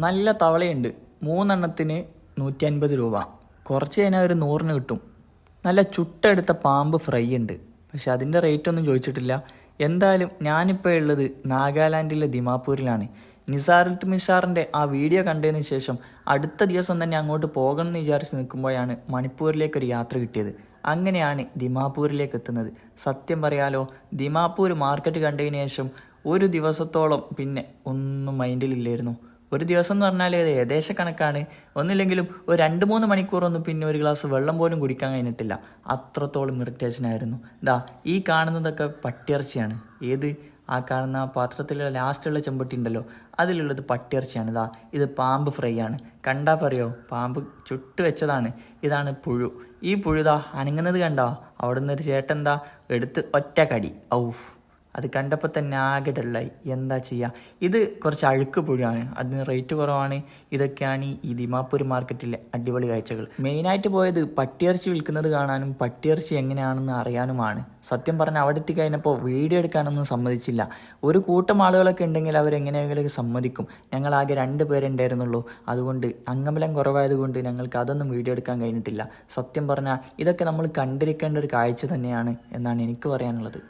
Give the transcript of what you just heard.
നല്ല തവളയുണ്ട്. മൂന്നെണ്ണത്തിന് നൂറ്റി അൻപത് രൂപ. കുറച്ച് കഴിഞ്ഞാൽ ഒരു നൂറിന് കിട്ടും. നല്ല ചുട്ടെടുത്ത പാമ്പ് ഫ്രൈ ഉണ്ട്. പക്ഷെ അതിന്റെ റേറ്റ് ഒന്നും ചോദിച്ചിട്ടില്ല. എന്തായാലും ഞാനിപ്പോൾ ഉള്ളത് നാഗാലാൻഡിലെ ദിമാപൂരിലാണ്. നിസാറുൽ മിസാറിന്റെ ആ വീഡിയോ കണ്ടതിന് ശേഷം അടുത്ത ദിവസം തന്നെ അങ്ങോട്ട് പോകണം എന്ന് വിചാരിച്ച് നിൽക്കുമ്പോഴാണ് മണിപ്പൂരിലേക്ക് ഒരു യാത്ര കിട്ടിയത്. അങ്ങനെയാണ് ദിമാപൂരിലേക്ക് എത്തുന്നത്. സത്യം പറയാലോ ദിമാപൂർ മാർക്കറ്റ് കണ്ടതിന് ശേഷം ഒരു ദിവസത്തോളം പിന്നെ ഒന്നും മൈൻഡിലില്ലായിരുന്നു ഒരു ദിവസം എന്ന് പറഞ്ഞാൽ ഇത് ഏകദേശ കണക്കാണ്. ഒന്നില്ലെങ്കിലും ഒരു രണ്ട് മൂന്ന് മണിക്കൂറൊന്നും പിന്നെ ഒരു ഗ്ലാസ് വെള്ളം പോലും കുടിക്കാൻ കഴിഞ്ഞിട്ടില്ല. അത്രത്തോളം ഇറിറ്റേഷൻ ആയിരുന്നു. ഇതാ ഈ കാണുന്നതൊക്കെ പട്ടിയർച്ചയാണ് ഏത്? ആ കാണുന്ന പാത്രത്തിലുള്ള ലാസ്റ്റുള്ള ചെമ്പട്ടി ഉണ്ടല്ലോ. അതിലുള്ളത് പട്ടിയർച്ചയാണ് ഇതാ ഇത് പാമ്പ് ഫ്രൈ ആണ് കണ്ടാൽ പറയോ? പാമ്പ് ചുട്ട് വെച്ചതാണ്. ഇതാണ് പുഴു. ഈ പുഴുതാ അനങ്ങുന്നത് കണ്ടോ? അവിടെ നിന്ന് ഒരു ചേട്ടൻ എന്താ എടുത്ത് ഒറ്റ കടി. ഔഫ്. അത് കണ്ടപ്പോൾ തന്നെ ആകെ ഡള്ളായി. എന്താ ചെയ്യുക ഇത് കുറച്ച് അഴുക്ക് പുഴയാണ് അതിന് റേറ്റ് കുറവാണ്. ഇതൊക്കെയാണ് ഈ ദിമാപൂർ മാർക്കറ്റിലെ അടിപൊളി കാഴ്ചകൾ. മെയിനായിട്ട് പോയത് പട്ടിയിറച്ചി വിൽക്കുന്നത് കാണാനും പട്ടിയിറച്ചി എങ്ങനെയാണെന്ന് അറിയാനുമാണ്. സത്യം പറഞ്ഞാൽ അവിടെ എത്തിക്കഴിഞ്ഞപ്പോൾ വീഡിയോ എടുക്കാനൊന്നും സമ്മതിച്ചില്ല. ഒരു കൂട്ടം ആളുകളൊക്കെ ഉണ്ടെങ്കിൽ അവരെങ്ങനെയെങ്കിലൊക്കെ സമ്മതിക്കും. ഞങ്ങൾ ആകെ രണ്ട് പേരുണ്ടായിരുന്നുള്ളൂ അതുകൊണ്ട് അംഗബലം കുറവായതുകൊണ്ട് ഞങ്ങൾക്ക് അതൊന്നും വീഡിയോ എടുക്കാൻ കഴിഞ്ഞിട്ടില്ല. സത്യം പറഞ്ഞാൽ ഇതൊക്കെ നമ്മൾ കണ്ടിരിക്കേണ്ട ഒരു കാഴ്ച തന്നെയാണ് എന്നാണ് എനിക്ക് പറയാനുള്ളത്.